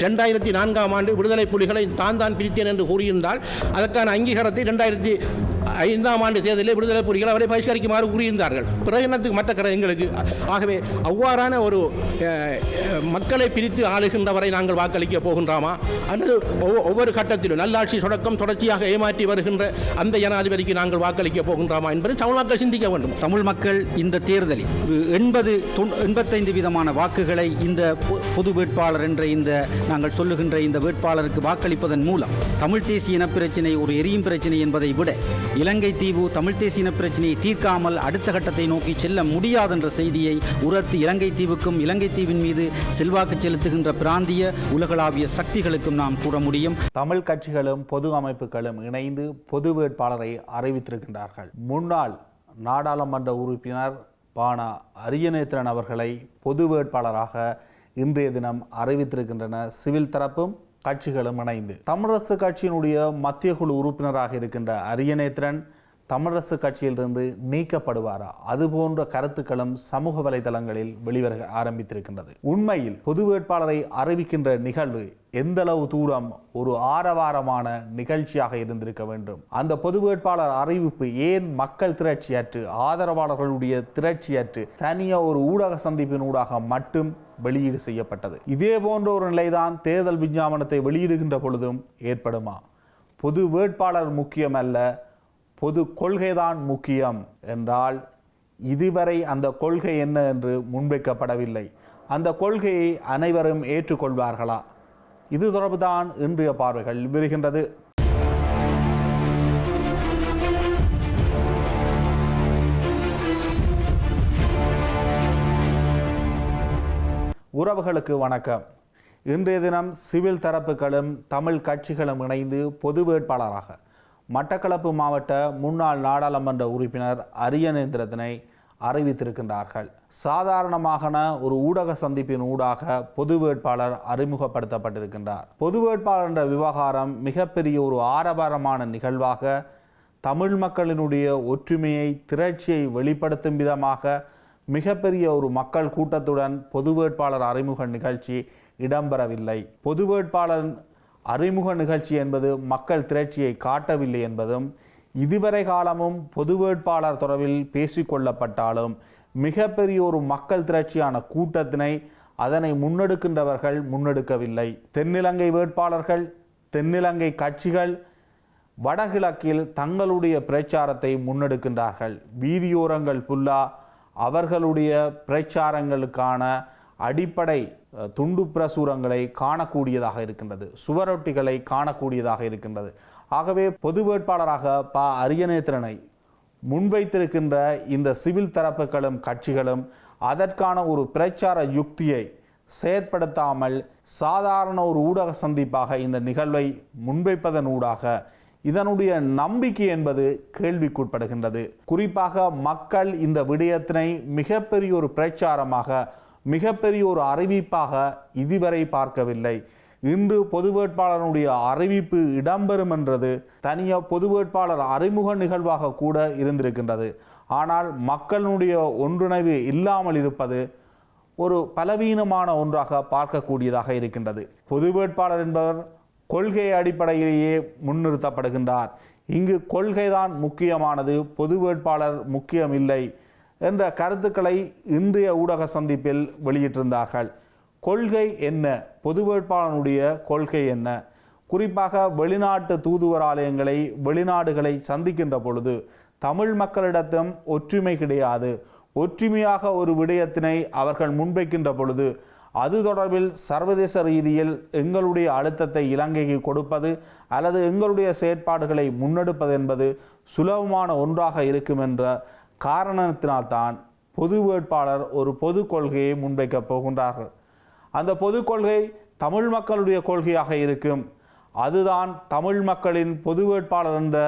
ரெண்டாயிரத்தி நான்காம் ஆண்டு விடுதலை புலிகளை தான் தான் பிரித்தேன் என்று கூறியிருந்தால் அதற்கான அங்கீகாரத்தை ரெண்டாயிரத்தி ஐந்தாம் ஆண்டு தேர்தலில் விடுதலை புலிகள் அவரை பரிஷ்கரிக்குமாறு கூறியிருந்தார்கள். பிறகு என்னத்துக்கு மற்ற கரை எங்களுக்கு? ஆகவே அவ்வாறான ஒரு மக்களை பிரித்து ஆளுகின்றவரை நாங்கள் வாக்களிக்க போகின்றாமா? அல்லது ஒவ்வொ- ஒவ்வொரு கட்டத்திலும் நல்லாட்சி தொடக்கம் தொடர்ச்சியாக ஏமாற்றி வருகின்ற அந்த ஜனாதிபதிக்கு நாங்கள் வாக்களிக்க போகின்றாமா என்பதை தமிழ் மக்கள் சிந்திக்க வேண்டும். தமிழ் மக்கள் இந்த தேர்தலில் எண்பது தொண்- எண்பத்தைந்து விதமான வாக்குகளை இந்த பொ- பொது வேட்பாளர் என்ற இந்த நாங்கள் சொல்லுகின்ற இந்த வேட்பாளருக்கு வாக்களிப்பதன் மூலம் தமிழ் தேசிய இனப்பிரச்சினை ஒரு எரியும் பிரச்சினை என்பதை விட இலங்கை தீவு தமிழ் தேசிய இனப்பிரச்சினையை தீர்க்காமல் அடுத்த கட்டத்தை நோக்கி செல்ல முடியாதென்ற செய்தியை உரத்து இலங்கை தீவுக்கும் இலங்கை தீவின் மீது செல்வாக்கு செலுத்துகின்ற பிராந்திய உலகளாவிய சக்திகளுக்கும் நாம் கூற முடியும். தமிழ் கட்சிகளும் பொது அமைப்புகளும் இணைந்து பொது வேட்பாளரை அறிவித்திருக்கின்றார்கள். முன்னாள் நாடாளுமன்ற உறுப்பினர் பானா அரியநேத்திரன் அவர்களை பொது வேட்பாளராக இன்றைய தினம் அறிவித்திருக்கின்றன. சிவில் தரப்பும் கட்சிகளும் இணைந்து. தமிழரசு கட்சியினுடைய மத்திய குழு உறுப்பினராக இருக்கின்ற அரியநேத்திரன் தமிழரசு கட்சியிலிருந்து நீக்கப்படுவாரா? அது போன்ற கருத்துக்களும் சமூக வலைதளங்களில் வெளிவர ஆரம்பித்திருக்கின்றது. உண்மையில் பொது வேட்பாளரை அறிவிக்கின்ற நிகழ்வு எந்தளவு தூரம் ஒரு ஆரவாரமான நிகழ்ச்சியாக இருந்திருக்க வேண்டும்? அந்த பொது வேட்பாளர் அறிவிப்பு ஏன் மக்கள் திரட்சியற்று ஆதரவாளர்களுடைய திரட்சியற்று தனியாக ஒரு ஊடக சந்திப்பினூடாக மட்டும் வெளியீடு செய்யப்பட்டது? இதே போன்ற ஒரு நிலைதான் தேர்தல் விஞ்ஞாபனத்தை வெளியிடுகின்ற பொழுதும் ஏற்படுமா? பொது வேட்பாளர் முக்கியமல்ல பொது கொள்கைதான் முக்கியம் என்றால் இதுவரை அந்த கொள்கை என்ன என்று முன்வைக்கப்படவில்லை. அந்த கொள்கையை அனைவரும் ஏற்றுக்கொள்வார்களா? இது தொடர்புதான் இன்றைய பார்வைகள் வருகின்றது. உறவுகளுக்கு வணக்கம். இன்றைய தினம் சிவில் தரப்புகளும் தமிழ் கட்சிகளும் இணைந்து பொது வேட்பாளராக மட்டக்களப்பு மாவட்ட முன்னாள் நாடாளுமன்ற உறுப்பினர் அரியநேந்திரத்தினை அறிவித்திருக்கின்றார்கள். சாதாரணமாகன ஒரு ஊடக சந்திப்பின் ஊடாக பொது வேட்பாளர் அறிமுகப்படுத்தப்பட்டிருக்கின்றார். பொது வேட்பாளர் என்ற விவகாரம் மிகப்பெரிய ஒரு ஆரவாரமான நிகழ்வாக தமிழ் மக்களினுடைய ஒற்றுமையை திரட்சியை வெளிப்படுத்தும் விதமாக மிகப்பெரிய ஒரு மக்கள் கூட்டத்துடன் பொது வேட்பாளர் அறிமுக நிகழ்ச்சி இடம்பெறவில்லை. பொது வேட்பாளர் அறிமுக நிகழ்ச்சி என்பது மக்கள் திரட்சியை காட்டவில்லை என்பதும் இதுவரை காலமும் பொது வேட்பாளர் தொடர்பில் பேசிக்கொள்ளப்பட்டாலும் மிகப்பெரிய ஒரு மக்கள் திரட்சியான கூட்டத்தினை அதனை முன்னெடுக்கின்றவர்கள் முன்னெடுக்கவில்லை. தென்னிலங்கை வேட்பாளர்கள் தென்னிலங்கை கட்சிகள் வடகிழக்கில் தங்களுடைய பிரச்சாரத்தை முன்னெடுக்கின்றார்கள். வீதியோரங்கள் புல்லா அவர்களுடைய பிரச்சாரங்களுக்கான அடிப்படை துண்டு பிரசுரங்களை காணக்கூடியதாக இருக்கின்றது. சுவரொட்டிகளை காணக்கூடியதாக இருக்கின்றது. ஆகவே பொது வேட்பாளராக ப. அரியநேத்திரனை முன்வைத்திருக்கின்ற இந்த சிவில் தரப்புகளும் கட்சிகளும் அதற்கான ஒரு பிரச்சார யுக்தியை செயற்படுத்தாமல் சாதாரண ஒரு ஊடக சந்திப்பாக இந்த நிகழ்வை முன்வைப்பதன் ஊடாக இதனுடைய நம்பிக்கை என்பது கேள்விக்குட்படுகின்றது. குறிப்பாக மக்கள் இந்த விடயத்தினை மிகப்பெரிய ஒரு பிரச்சாரமாக மிகப்பெரிய ஒரு அறிவிப்பாக இதுவரை பார்க்கவில்லை. இன்று பொது வேட்பாளருடைய அறிவிப்பு இடம்பெறும் என்றது தனியாக பொது வேட்பாளர் அறிமுக நிகழ்வாக கூட இருந்திருக்கின்றது. ஆனால் மக்களுடைய ஒன்றிணைவு இல்லாமல் இருப்பது ஒரு பலவீனமான ஒன்றாக பார்க்கக்கூடியதாக இருக்கின்றது. பொது வேட்பாளர் என்பவர் கொள்கை அடிப்படையிலேயே முன்னிறுத்தப்படுகின்றார். இங்கு கொள்கைதான் முக்கியமானது. பொது வேட்பாளர் முக்கியமில்லை. என்ற கருத்துக்களை இன்றைய ஊடக சந்திப்பில் வெளியிட்டிருந்தார்கள். கொள்கை என்ன? பொது வேட்பாளனுடைய கொள்கை என்ன? குறிப்பாக வெளிநாட்டு தூதுவர் ஆலயங்களை வெளிநாடுகளை சந்திக்கின்ற பொழுது தமிழ் மக்களிடத்தும் ஒற்றுமை கிடையாது. ஒற்றுமையாக ஒரு விடயத்தினை அவர்கள் முன்வைக்கின்ற பொழுது அது தொடர்பில் சர்வதேச ரீதியில் எங்களுடைய அழுத்தத்தை இலங்கைக்கு கொடுப்பது அல்லது எங்களுடைய செயற்பாடுகளை முன்னெடுப்பது என்பது சுலபமான ஒன்றாக இருக்கும் என்ற காரணத்தினால்தான் பொது வேட்பாளர் ஒரு பொது கொள்கையை முன்வைக்கப் போகின்றார்கள். அந்த பொது கொள்கை தமிழ் மக்களுடைய கொள்கையாக இருக்கும். அதுதான் தமிழ் மக்களின் பொது வேட்பாளர் என்ற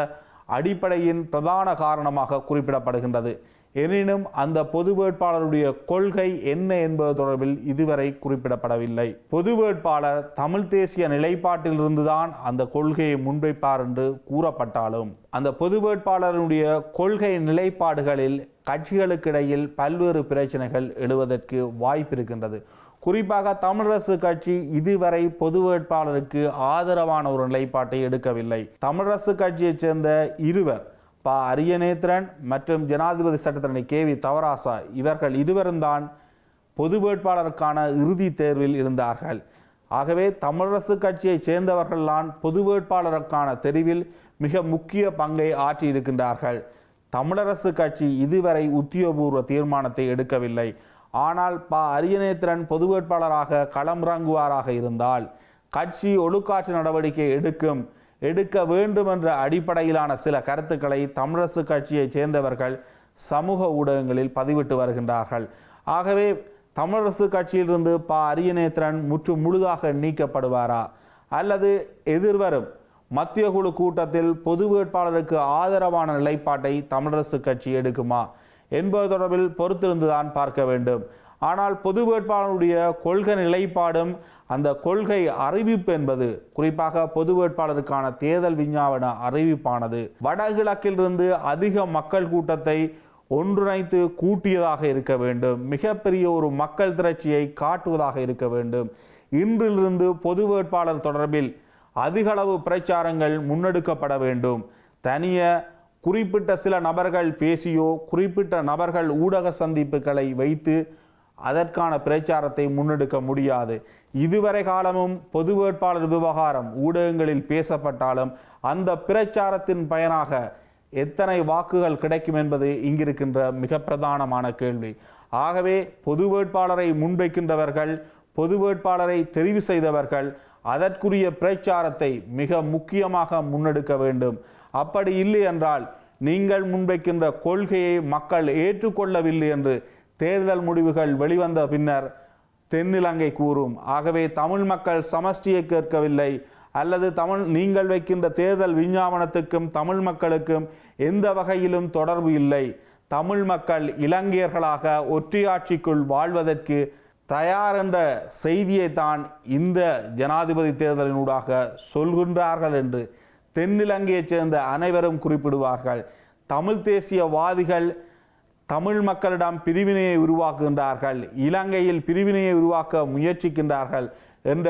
அடிப்படையின் பிரதான காரணமாக குறிப்பிடப்படுகின்றது. எனினும் அந்த பொது வேட்பாளருடைய கொள்கை என்ன என்பது தொடர்பில் இதுவரை குறிப்பிடப்படவில்லை. பொது வேட்பாளர் தமிழ் தேசிய நிலைப்பாட்டிலிருந்துதான் அந்த கொள்கையை முன்வைப்பார் என்று கூறப்பட்டாலும் அந்த பொது வேட்பாளருடைய கொள்கை நிலைப்பாடுகளில் கட்சிகளுக்கிடையில் பல்வேறு பிரச்சனைகள் எழுவதற்கு வாய்ப்பு இருக்கின்றது குறிப்பாக தமிழரசு கட்சி இதுவரை பொது வேட்பாளருக்கு ஆதரவான ஒரு நிலைப்பாட்டை எடுக்கவில்லை. தமிழரசு கட்சியைச் சேர்ந்த இருவர் ப அரியநேத்திரன் மற்றும் ஜனாதிபதி சட்டத்தரணி கே வி தவராசா இவர்கள் இருவரும் தான் பொது வேட்பாளருக்கான இறுதி தேர்வில் இருந்தார்கள். ஆகவே தமிழரசு கட்சியைச் சேர்ந்தவர்கள்தான் பொது வேட்பாளருக்கான தெரிவில் மிக முக்கிய பங்கை ஆற்றியிருக்கின்றார்கள். தமிழரசு கட்சி இதுவரை உத்தியோகபூர்வ தீர்மானத்தை எடுக்கவில்லை. ஆனால் ப அரியநேத்திரன் பொது வேட்பாளராக களமிறங்குவாராக இருந்தால் கட்சி ஒழுக்காற்று நடவடிக்கை எடுக்கும் எடுக்க வேண்டும் என்ற அடிப்படையிலான சில கருத்துக்களை தமிழரசு கட்சியைச் சேர்ந்தவர்கள் சமூக ஊடகங்களில் பதிவிட்டு வருகின்றார்கள். ஆகவே தமிழரசு கட்சியிலிருந்து ப. அரியநேத்திரன் முற்று முழுதாக நீக்கப்படுவாரா? அல்லது எதிர்வரும் மத்திய குழு கூட்டத்தில் பொது வேட்பாளருக்கு ஆதரவான நிலைப்பாட்டை தமிழரசு கட்சி எடுக்குமா? என்பது தொடர்பில் பொறுத்திருந்துதான் பார்க்க வேண்டும். ஆனால் பொது வேட்பாளருடைய கொள்கை நிலைப்பாடும் அந்த கொள்கை அறிவிப்பு என்பது குறிப்பாக பொது வேட்பாளருக்கான தேர்தல் விஞ்ஞாபன அறிவிப்பானது. வடகிழக்கிலிருந்து அதிக மக்கள் கூட்டத்தை ஒன்றிணைத்து கூட்டியதாக இருக்க வேண்டும். மிகப்பெரிய ஒரு மக்கள் திரட்சியை காட்டுவதாக இருக்க வேண்டும். இன்றிலிருந்து பொது வேட்பாளர் தொடர்பில் அதிகளவு பிரச்சாரங்கள் முன்னெடுக்கப்பட வேண்டும். தனிய குறிப்பிட்ட சில நபர்கள் பேசியோ குறிப்பிட்ட நபர்கள் ஊடக சந்திப்புகளை வைத்து அதற்கான பிரச்சாரத்தை முன்னெடுக்க முடியாது. இதுவரை காலமும் பொது வேட்பாளர் விவகாரம் ஊடகங்களில் பேசப்பட்டாலும் அந்த பிரச்சாரத்தின் பயனாக எத்தனை வாக்குகள் கிடைக்கும் என்பது இங்கிருக்கின்ற மிக பிரதானமான கேள்வி. ஆகவே பொது வேட்பாளரை முன்வைக்கின்றவர்கள் பொது வேட்பாளரை தெரிவு செய்தவர்கள் அதற்குரிய பிரச்சாரத்தை மிக முக்கியமாக முன்னெடுக்க வேண்டும். அப்படி இல்லை என்றால் நீங்கள் முன்வைக்கின்ற கொள்கையை மக்கள் ஏற்றுக்கொள்ளவில்லை என்று தேர்தல் முடிவுகள் வெளிவந்த பின்னர் தென்னிலங்கை கூறும் ஆகவே தமிழ் மக்கள் சமஷ்டியை கேட்கவில்லை. அல்லது தமிழ் நீங்கள் வைக்கின்ற தேர்தல் விஞ்ஞாபனத்துக்கும் தமிழ் மக்களுக்கும் எந்த வகையிலும் தொடர்பு இல்லை. தமிழ் மக்கள் இலங்கையர்களாக ஒற்றையாட்சிக்குள் வாழ்வதற்கு தயார் என்ற செய்தியை தான் இந்த ஜனாதிபதி தேர்தலினூடாக சொல்கின்றார்கள் என்று தென்னிலங்கையைச் சேர்ந்த அனைவரும் குறிப்பிடுவார்கள். தமிழ் தேசியவாதிகள் தமிழ் மக்களிடம் பிரிவினையை உருவாக்குகின்றார்கள். இலங்கையில் பிரிவினையை உருவாக்க முயற்சிக்கின்றார்கள் என்ற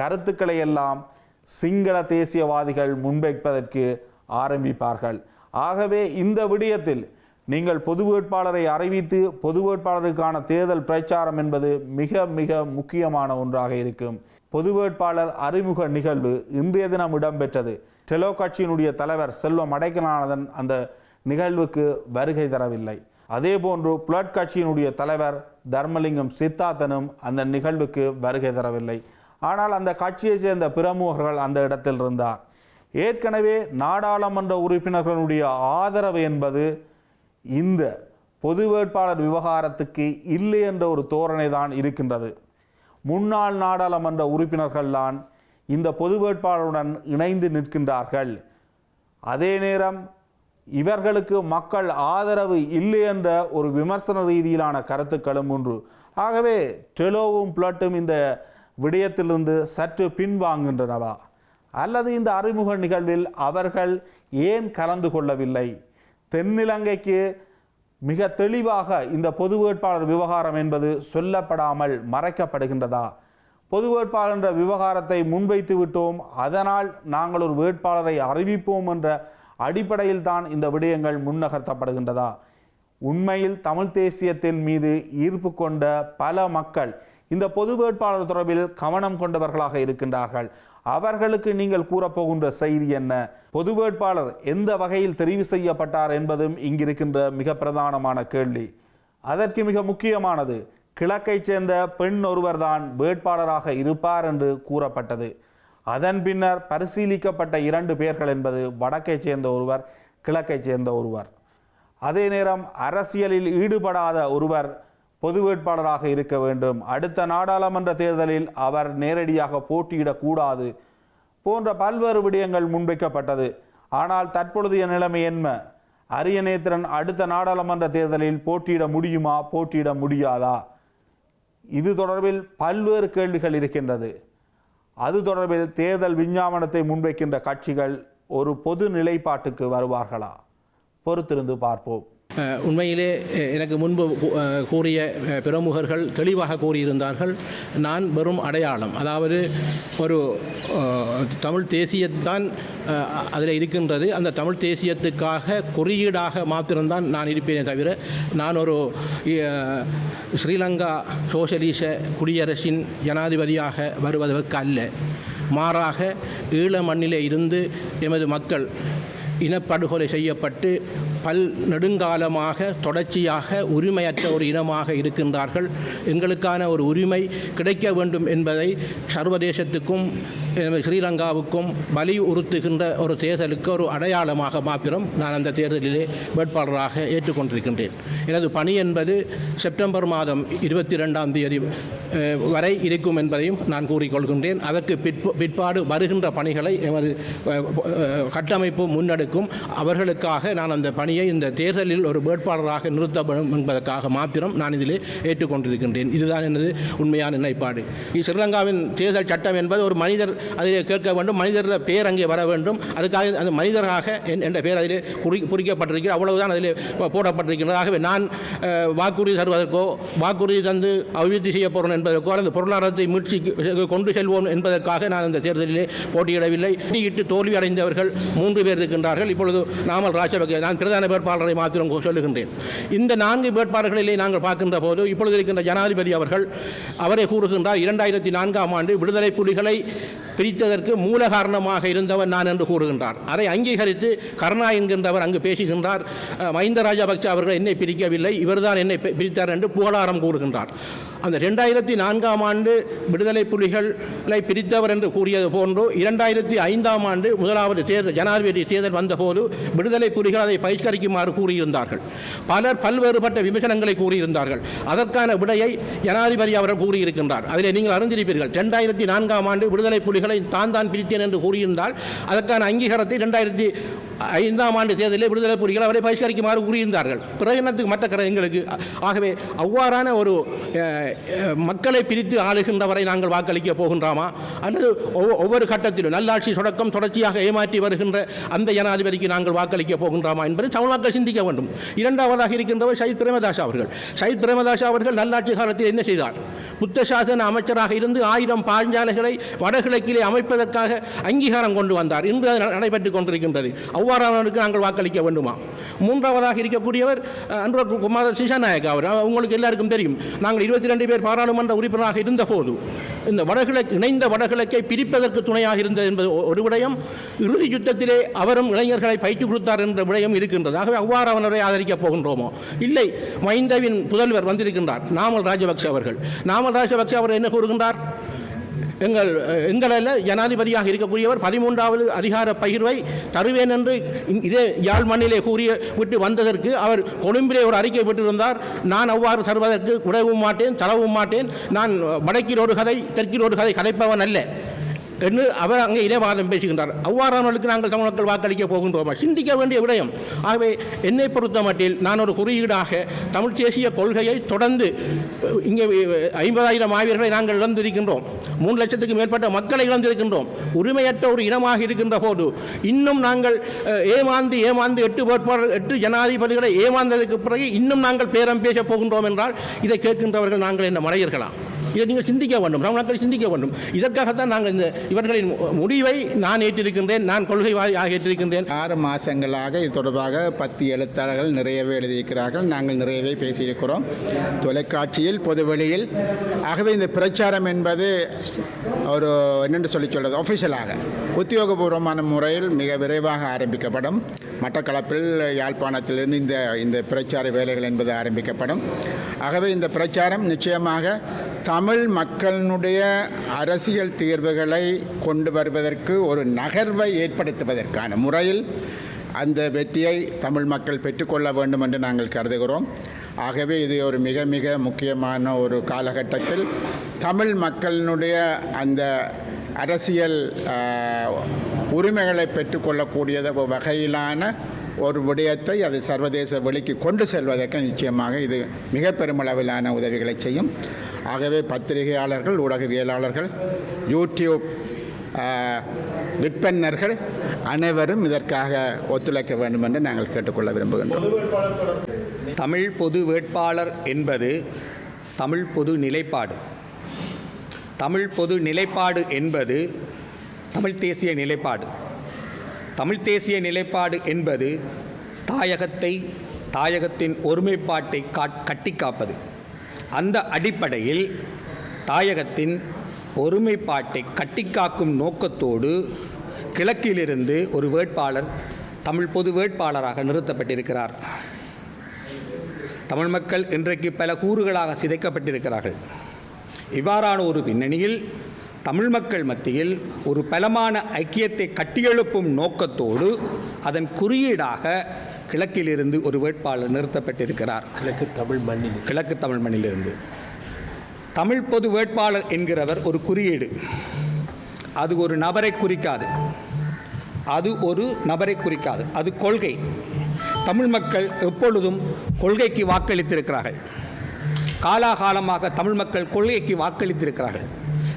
கருத்துக்களை எல்லாம் சிங்கள தேசியவாதிகள் முன்வைப்பதற்கு ஆரம்பிப்பார்கள். ஆகவே இந்த விடயத்தில் நீங்கள் பொது வேட்பாளரை அறிவித்து பொது வேட்பாளருக்கான தேர்தல் பிரச்சாரம் என்பது மிக மிக முக்கியமான ஒன்றாக இருக்கும். பொது வேட்பாளர் அறிமுக நிகழ்வு இன்றைய தினம் இடம்பெற்றது. டெலோ கட்சியினுடைய தலைவர் செல்வம் அடைக்கலானதன் அந்த நிகழ்வுக்கு வருகை தரவில்லை. அதே போன்று புலட்கட்சியினுடைய தலைவர் தர்மலிங்கம் சித்தார்த்தனும் அந்த நிகழ்வுக்கு வருகை தரவில்லை. ஆனால் அந்த கட்சியைச் சேர்ந்த பிரமுகர்கள் அந்த இடத்தில் இருந்தார். ஏற்கனவே நாடாளுமன்ற உறுப்பினர்களுடைய ஆதரவு என்பது இந்த பொது வேட்பாளர் விவகாரத்துக்கு இல்லை என்ற ஒரு தோரணை தான் இருக்கின்றது. முன்னாள் நாடாளுமன்ற உறுப்பினர்கள்தான் இந்த பொது வேட்பாளருடன் இணைந்து நிற்கின்றார்கள். அதே நேரம் இவர்களுக்கு மக்கள் ஆதரவு இல்லை என்ற ஒரு விமர்சன ரீதியிலான கருத்துக்களும் ஒன்று. ஆகவே டெலோவும் பிளட்டும் இந்த விடயத்திலிருந்து சற்று பின்வாங்குகின்றனவா? அல்லது இந்த அறிமுக நிகழ்வில் அவர்கள் ஏன் கலந்து கொள்ளவில்லை? தென்னிலங்கைக்கு மிக தெளிவாக இந்த பொது வேட்பாளர் விவகாரம் என்பது சொல்லப்படாமல் மறைக்கப்படுகின்றதா? பொது வேட்பாளர் என்ற விவகாரத்தை முன்வைத்து விட்டோம் அதனால் நாங்கள் ஒரு வேட்பாளரை அறிவிப்போம் என்ற அடிப்படையில் தான் இந்த விடயங்கள் முன்னகர்த்தப்படுகின்றதா? உண்மையில் தமிழ் தேசியத்தின் மீது ஈர்ப்பு கொண்ட பல மக்கள் இந்த பொது வேட்பாளர் தொடர்பில் கவனம் கொண்டவர்களாக இருக்கின்றார்கள். அவர்களுக்கு நீங்கள் கூறப்போகின்ற செய்தி என்ன? பொது வேட்பாளர் எந்த வகையில் தெரிவு செய்யப்பட்டார் என்பதும் இங்கிருக்கின்ற மிக பிரதானமான கேள்வி. அதற்கு மிக முக்கியமானது கிழக்கைச் சேர்ந்த பெண் ஒருவர்தான் வேட்பாளராக இருப்பார் என்று கூறப்பட்டது. அதன் பின்னர் பரிசீலிக்கப்பட்ட இரண்டு பேர்கள் என்பது வடக்கைச் சேர்ந்த ஒருவர் கிழக்கைச் சேர்ந்த ஒருவர். அதே நேரம் அரசியலில் ஈடுபடாத ஒருவர் பொது வேட்பாளராக இருக்க வேண்டும். அடுத்த நாடாளுமன்ற தேர்தலில் அவர் நேரடியாக போட்டியிடக்கூடாது போன்ற பல்வேறு விடயங்கள் முன்வைக்கப்பட்டது. ஆனால் தற்பொழுதைய நிலைமை என்ன? அரியநேத்திரன் அடுத்த நாடாளுமன்ற தேர்தலில் போட்டியிட முடியுமா? போட்டியிட முடியாதா? இது தொடர்பில் பல்வேறு கேள்விகள் இருக்கின்றது. அது தொடர்பில் தேர்தல் விஞ்ஞாபனத்தை முன்வைக்கின்ற கட்சிகள் ஒரு பொது நிலைப்பாட்டுக்கு வருவார்களா? பொறுத்திருந்து பார்ப்போம். உண்மையிலே எனக்கு முன்பு கூறிய பிரமுகர்கள் தெளிவாக கூறியிருந்தார்கள். நான் வெறும் அடையாளம். அதாவது ஒரு தமிழ் தேசியத்தான் அதில் இருக்கின்றது. அந்த தமிழ் தேசியத்துக்காக குறியீடாக மாத்திரம்தான் நான் இருப்பேனே தவிர நான் ஒரு ஸ்ரீலங்கா சோசலிச குடியரசின் ஜனாதிபதியாக வருவதற்கு அல்ல. மாறாக ஈழ மண்ணிலே இருந்து எமது மக்கள் இனப்படுகொலை செய்யப்பட்டு பல் நெடுங்காலமாக தொடர்ச்சியாக உரிமையற்ற ஒரு இனமாக இருக்கின்றார்கள். எங்களுக்கான ஒரு உரிமை கிடைக்க வேண்டும் என்பதை சர்வதேசத்துக்கும் ஸ்ரீலங்காவுக்கும் வலியுறுத்துகின்ற ஒரு தேர்தலுக்கு ஒரு அடையாளமாக மாத்திரம் நான் அந்த தேர்தலிலே வேட்பாளராக ஏற்றுக்கொண்டிருக்கின்றேன். எனது பணி என்பது செப்டம்பர் மாதம் இருபத்தி ரெண்டாம் தேதி வரை இருக்கும் என்பதையும் நான் கூறிக்கொள்கின்றேன். அதற்கு பிற்பு பிற்பாடு வருகின்ற பணிகளை எமது கட்டமைப்பு முன்னெடுக்கும். அவர்களுக்காக நான் அந்த பணி அணியை இந்த தேர்தலில் ஒரு வேட்பாளராக நிறுத்தப்படும் என்பதற்காக மாத்திரம் நான் இதிலே ஏற்றுக்கொண்டிருக்கின்றேன். இதுதான் எனது உண்மையான நிலைப்பாடு. ஸ்ரீலங்காவின் தேர்தல் சட்டம் என்பது ஒரு மனிதர் அதிலே கேட்க வேண்டும் மனிதர் பெயர் அங்கே வர வேண்டும். அதுக்காக அந்த மனிதராக என்ற பெயர் அதிலே குறி குறிக்கப்பட்டிருக்கிறது. அவ்வளவுதான் அதிலே போடப்பட்டிருக்கிறது ஆகவே நான் வாக்குறுதி தருவதற்கோ வாக்குறுதி தந்து அபிவிருத்தி செய்ய போகிறோம் என்பதற்கோ அல்லது பொருளாதாரத்தை மீட்சி கொண்டு செல்வோம் என்பதற்காக நான் இந்த தேர்தலிலே போட்டியிடவில்லை. போட்டியிட்டு தோல்வி அடைந்தவர்கள் மூன்று பேர் இருக்கின்றார்கள். இப்பொழுது நாமல் ராஜபக்சே நான் சரியான வேட்பாளரை மாத்திரம் சொல்லுகின்றேன். இந்த நான்கு வேட்பாளர்களிலே நாங்கள் பார்க்கின்ற போது இப்பொழுது இருக்கின்ற ஜனாதிபதி அவர்கள் அவரை கூறுகின்றார் இரண்டாயிரத்தி நான்காம் ஆண்டு விடுதலை புலிகளை பிரித்ததற்கு மூல காரணமாக இருந்தவர் நான் என்று கூறுகின்றார். அதை அங்கீகரித்து கருணா என்கின்றவர் அங்கு பேசுகின்றார். மஹிந்த ராஜபக்ச அவர்கள் என்னை பிரிக்கவில்லை இவர்தான் என்னை பிரித்தார் என்று புகழாரம் கூறுகின்றார். அந்த ரெண்டாயிரத்தி நான்காம் ஆண்டு விடுதலை புலிகளை பிரித்தவர் என்று கூறியது போன்று இரண்டாயிரத்தி ஐந்தாம் ஆண்டு முதலாவது தேர்தல் ஜனாதிபதி தேர்தல் வந்தபோது விடுதலை புலிகள் அதை பகிஷ்கரிக்குமாறு கூறியிருந்தார்கள். பலர் பல்வேறுபட்ட விமர்சனங்களை கூறியிருந்தார்கள். அதற்கான விடையை ஜனாதிபதி அவர்கள் கூறியிருக்கின்றார். அதில் நீங்கள் அறிந்திருப்பீர்கள் ரெண்டாயிரத்தி நான்காம் ஆண்டு விடுதலை புலிகள் தான் தான் பிரித்தேன் என்று கூறியிருந்தால் அதற்கான அங்கீகாரத்தை ரெண்டாயிரத்தி ஐந்தாம் ஆண்டு தேர்தலில் விடுதலை புலிகள் அவரை பகிஷ்கரிக்குமாறு கூறியிருந்தார்கள். பிரகடனத்துக்கு மற்ற கர எங்களுக்கு? ஆகவே அவ்வாறான ஒரு மக்களை பிரித்து ஆளுகின்றவரை நாங்கள் வாக்களிக்க போகின்றோமா? அல்லது ஒவ்வொ- ஒவ்வொரு கட்டத்திலும் நல்லாட்சி தொடக்கம் தொடர்ச்சியாக ஏமாற்றி வருகின்ற அந்த ஜனாதிபதிக்கு நாங்கள் வாக்களிக்க போகின்றோமா என்பதை தமிழ் மக்கள் சிந்திக்க வேண்டும். இரண்டாவதாக இருக்கின்றவர் சயித் பிரேமதாஸ் அவர்கள். சயித் பிரேமதாஸ் அவர்கள் நல்லாட்சி காலத்தில் என்ன செய்தார்? புத்த சாசன அமைச்சராக இருந்து ஆயிரம் பாஞ்சாலைகளை வடகிழக்கிலே அமைப்பதற்காக அங்கீகாரம் கொண்டு வந்தார். இன்று அது நடைபெற்றுக் கொண்டிருக்கின்றது. அவ்வாறானவருக்கு நாங்கள் வாக்களிக்க வேண்டுமா? மூன்றாவதாக இருக்கக்கூடியவர் அஹ், குமார சிசாநாயக் அவர். உங்களுக்கு எல்லாருக்கும் தெரியும். நாங்கள் இருபத்தி ரெண்டு பேர் பாராளுமன்ற உறுப்பினராக இருந்தபோது இந்த வடகிழக்கு இணைந்த வடகிழக்கை பிரிப்பதற்கு துணையாக இருந்தது என்பது ஒரு விடயம். இறுதி யுத்தத்திலே அவரும் இளைஞர்களை பயிற்சி கொடுத்தார் என்ற விடயம் இருக்கின்றது. ஆகவே அவ்வாறு அவனரை ஆதரிக்கப் போகின்றோமோ? இல்லை மைந்தவின் புதல்வர் வந்திருக்கின்றார். நாமல் ராஜபக்ஷ அவர்கள். நாமல் ராஜபக்ஷ அவர் என்ன கூறுகின்றார்? எங்கள் எங்களில் ஜனாதிபதியாக இருக்கக்கூடியவர் பதிமூன்றாவது அதிகார பகிர்வை தருவேன் என்று இதே யாழ் மண்ணிலே கூறிய விட்டு வந்ததற்கு அவர் கொழும்பிலே ஒரு அறிக்கை பெற்றிருந்தார். நான் அவ்வாறு தருவதற்கு உடவும் மாட்டேன் தளவும் மாட்டேன். நான் வடக்கில் ஒரு கதை தெற்கில் ஒரு கதை கதைப்பவன் அல்ல. என்று அவர் அங்கே இனவாதம் பேசுகின்றார். அவ்வாறானவர்களுக்கு நாங்கள் தமிழ் வாக்களிக்க போகின்றோமா? சிந்திக்க வேண்டிய விடயம். ஆகவே என்னை பொறுத்த மட்டில் நான் ஒரு குறியீடாக தமிழ் தேசிய கொள்கையை தொடர்ந்து இங்கே ஐம்பதாயிரம் ஆவியர்களை நாங்கள் இழந்திருக்கின்றோம். மூணு லட்சத்துக்கு மேற்பட்ட மக்களை இழந்திருக்கின்றோம். உரிமையற்ற ஒரு இனமாக இருக்கின்ற போது இன்னும் நாங்கள் ஏமாந்து ஏமாந்து எட்டு வேட்பாளர் எட்டு ஜனாதிபதிகளை ஏமாந்ததுக்கு பிறகு இன்னும் நாங்கள் பேரம் பேசப் போகின்றோம் என்றால் இதை கேட்கின்றவர்கள் நாங்கள் என்ன மடையர்களா? இதை நீங்கள் சிந்திக்க வேண்டும். தமிழ் சிந்திக்க வேண்டும். இதற்காகத்தான் நாங்கள் இந்த இவர்களின் முடிவை நான் ஏற்றிருக்கின்றேன். நான் கொள்கை வாரியாக ஏற்றிருக்கின்றேன். ஆறு மாதங்களாக இது தொடர்பாக பத்து எழுத்தாளர்கள் நிறையவே எழுதியிருக்கிறார்கள். நாங்கள் நிறையவே பேசியிருக்கிறோம். தொலைக்காட்சியில் பொதுவெளியில். ஆகவே இந்த பிரச்சாரம் என்பது ஒரு என்னென்று சொல்லி சொல்கிறது ஒஃபிஷியலாக உத்தியோகபூர்வமான முறையில் மிக விரைவாக ஆரம்பிக்கப்படும். மட்டக்களப்பில் யாழ்ப்பாணத்திலிருந்து இந்த இந்த பிரச்சார வேலைகள் என்பது ஆரம்பிக்கப்படும். ஆகவே இந்த பிரச்சாரம் நிச்சயமாக தமிழ் மக்களினுடைய அரசியல் தீர்வுகளை கொண்டு வருவதற்கு ஒரு நகர்வை ஏற்படுத்துவதற்கான முறையில் அந்த வெற்றியை தமிழ் மக்கள் பெற்றுக்கொள்ள வேண்டும் என்று நாங்கள் கருதுகிறோம். ஆகவே இது ஒரு மிக மிக முக்கியமான ஒரு காலகட்டத்தில் தமிழ் மக்களினுடைய அந்த அரசியல் உரிமைகளை பெற்றுக்கொள்ளக்கூடிய வகையிலான ஒரு விடயத்தை அது சர்வதேச வெளிக்கு கொண்டு செல்வதற்கு நிச்சயமாக இது மிக பெருமளவிலான உதவிகளை செய்யும். ஆகவே பத்திரிகையாளர்கள் ஊடகவியலாளர்கள் யூடியூப் விற்பன்னர்கள் அனைவரும் இதற்காக ஒத்துழைக்க வேண்டும் என்று நாங்கள் கேட்டுக்கொள்ள விரும்புகின்றோம். தமிழ் பொது வேட்பாளர் என்பது தமிழ் பொது நிலைப்பாடு. தமிழ் பொது நிலைப்பாடு என்பது தமிழ் தேசிய நிலைப்பாடு. தமிழ் தேசிய நிலைப்பாடு என்பது தாயகத்தை தாயகத்தின் ஒருமைப்பாட்டை காட் கட்டி காப்பது அந்த அடிப்படையில் தாயகத்தின் ஒருமைப்பாட்டை கட்டிக்காக்கும் நோக்கத்தோடு கிழக்கிலிருந்து ஒரு வேட்பாளர் தமிழ் பொது வேட்பாளராக நிறுத்தப்பட்டிருக்கிறார். தமிழ் மக்கள் இன்றைக்கு பல கூறுகளாக சிதைக்கப்பட்டிருக்கிறார்கள். இவ்வாறான ஒரு பின்னணியில் தமிழ் மக்கள் மத்தியில் ஒரு பலமான ஐக்கியத்தை கட்டியெழுப்பும் நோக்கத்தோடு அதன் குறியீடாக கிழக்கிலிருந்து ஒரு வேட்பாளர் நிறுத்தப்பட்டிருக்கிறார். கிழக்கு தமிழ் மண்ணில். கிழக்கு தமிழ் மண்ணிலிருந்து. தமிழ் பொது வேட்பாளர் என்கிறவர் ஒரு குறியீடு. அது ஒரு நபரை குறிக்காது. அது ஒரு நபரை குறிக்காது. அது கொள்கை. தமிழ் மக்கள் எப்பொழுதும் கொள்கைக்கு வாக்களித்திருக்கிறார்கள். காலாகாலமாக தமிழ் மக்கள் கொள்கைக்கு வாக்களித்திருக்கிறார்கள்.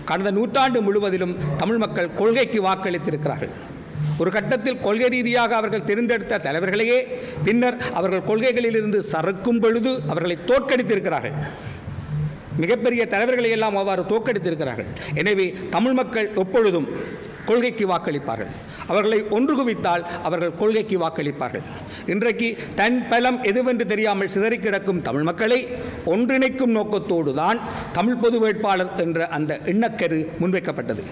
கடந்த நூற்றாண்டு முழுவதிலும் தமிழ் மக்கள் கொள்கைக்கு வாக்களித்திருக்கிறார்கள். ஒரு கட்டத்தில் கொள்கை ரீதியாக அவர்கள் தேர்ந்தெடுத்த தலைவர்களையே பின்னர் அவர்கள் கொள்கைகளிலிருந்து சறுக்கும் பொழுது அவர்களை தோற்கடித்திருக்கிறார்கள். மிகப்பெரிய தலைவர்களை எல்லாம் அவ்வாறு தோற்கடித்திருக்கிறார்கள். எனவே தமிழ் மக்கள் எப்பொழுதும் கொள்கைக்கு வாக்களிப்பார்கள். அவர்களை ஒன்று குவித்தால் அவர்கள் கொள்கைக்கு வாக்களிப்பார்கள். இன்றைக்கு தன் பலம் எதுவென்று தெரியாமல் சிதறி கிடக்கும் தமிழ் மக்களை ஒன்றிணைக்கும் நோக்கத்தோடு தான் தமிழ் பொது வேட்பாளர் என்ற அந்த எண்ணக்கரு முன்வைக்கப்பட்டது.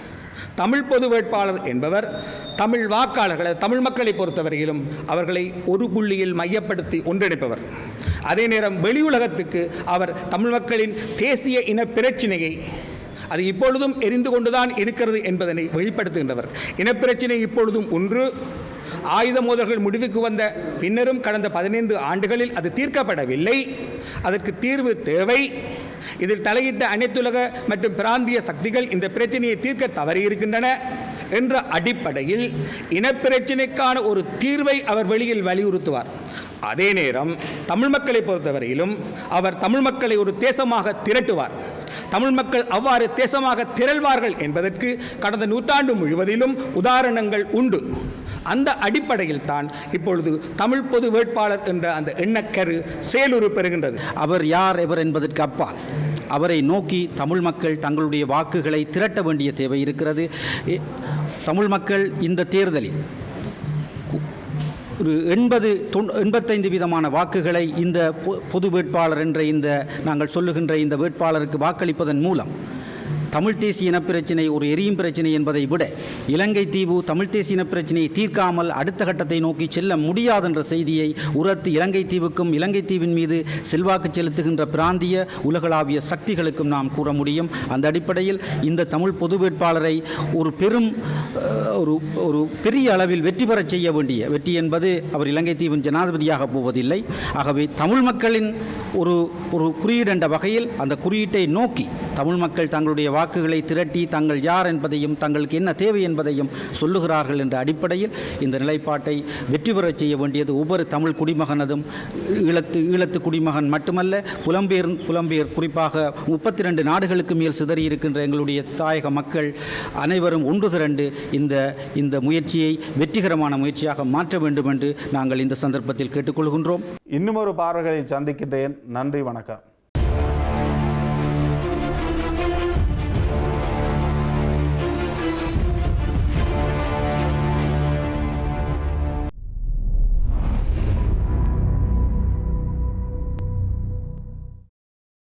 தமிழ் பொது வேட்பாளர் என்பவர் தமிழ் வாக்காளர்களை தமிழ் மக்களை பொறுத்தவரையிலும் அவர்களை ஒரு புள்ளியில் மையப்படுத்தி ஒன்றிணைப்பவர். அதே நேரம் வெளியுலகத்துக்கு அவர் தமிழ் மக்களின் தேசிய இன பிரச்சினையை அது இப்பொழுதும் எரிந்து கொண்டுதான் இருக்கிறது என்பதனை வெளிப்படுத்துகின்றவர். இனப்பிரச்சினை இப்பொழுதும் ஒன்று ஆயுத மோதல்கள் முடிவுக்கு வந்த பின்னரும் கடந்த பதினைந்து ஆண்டுகளில் அது தீர்க்கப்படவில்லை. அதற்கு தீர்வு தேவை. இதில் தலையிட்ட அனைத்துலக மற்றும் பிராந்திய சக்திகள் இந்த பிரச்சனையை தீர்க்க தவறியிருக்கின்றன என்ற அடிப்படையில் இனப்பிரச்சினைக்கான ஒரு தீர்வை அவர் வெளியில் வலியுறுத்துவார். அதே நேரம் தமிழ் மக்களை பொறுத்தவரையிலும் அவர் தமிழ் மக்களை ஒரு தேசமாக திரட்டுவார். தமிழ் மக்கள் அவ்வாறு தேசமாக திரள்வார்கள் என்பதற்கு கடந்த நூற்றாண்டு முழுவதிலும் உதாரணங்கள் உண்டு. அந்த அடிப்படையில் தான் இப்பொழுது தமிழ் பொது வேட்பாளர் என்ற அந்த எண்ணக்கரு செயலுறு பெறுகின்றது. அவர் யார் எவர் என்பதற்கு அப்பால். அவரை நோக்கி தமிழ் மக்கள் தங்களுடைய வாக்குகளை திரட்ட வேண்டிய தேவை இருக்கிறது. தமிழ் மக்கள் இந்த தேர்தலில் ஒரு எண்பது தொண் எண்பத்தைந்து விதமான வாக்குகளை இந்த பொ- பொது வேட்பாளர் என்ற இந்த நாங்கள் சொல்லுகின்ற இந்த வேட்பாளருக்கு வாக்களிப்பதன் மூலம் தமிழ் தேசிய இனப்பிரச்சினை ஒரு எரியும் பிரச்சினை என்பதை விட இலங்கை தீவு தமிழ் தேசிய இனப்பிரச்சினையை தீர்க்காமல் அடுத்த கட்டத்தை நோக்கி செல்ல முடியாது என்ற செய்தியை உரத்து இலங்கை தீவுக்கும் இலங்கை தீவின் மீது செல்வாக்கு செலுத்துகின்ற பிராந்திய உலகளாவிய சக்திகளுக்கும் நாம் கூற முடியும். அந்த அடிப்படையில் இந்த தமிழ் பொது வேட்பாளரை ஒரு பெரும் ஒரு ஒரு பெரிய அளவில் வெற்றி பெறச் செய்ய வேண்டிய வெற்றி என்பது அவர் இலங்கை தீவின் ஜனாதிபதியாக போவதில்லை. ஆகவே தமிழ் மக்களின் ஒரு ஒரு குறியீடு என்ற வகையில் அந்த குறியீட்டை நோக்கி தமிழ் மக்கள் தங்களுடைய வாக்குகளை திரட்டி தங்கள் யார் என்பதையும் தங்களுக்கு என்ன தேவை என்பதையும் சொல்லுகிறார்கள் என்ற அடிப்படையில் இந்த நிலைப்பாட்டை வெற்றி பெறச் செய்ய வேண்டியது ஒவ்வொரு தமிழ் குடிமகனதும் ஈழத்து ஈழத்து குடிமகன் மட்டுமல்ல புலம்பெயர் புலம்பெயர் குறிப்பாக முப்பத்தி ரெண்டு நாடுகளுக்கு மேல் சிதறி இருக்கின்ற எங்களுடைய தாயக மக்கள் அனைவரும் ஒன்று திரண்டு இந்த இந்த முயற்சியை வெற்றிகரமான முயற்சியாக மாற்ற வேண்டும் என்று நாங்கள் இந்த சந்தர்ப்பத்தில் கேட்டுக்கொள்கின்றோம். இன்னும் ஒரு பார்வைகளில் சந்திக்கின்றேன். நன்றி வணக்கம்.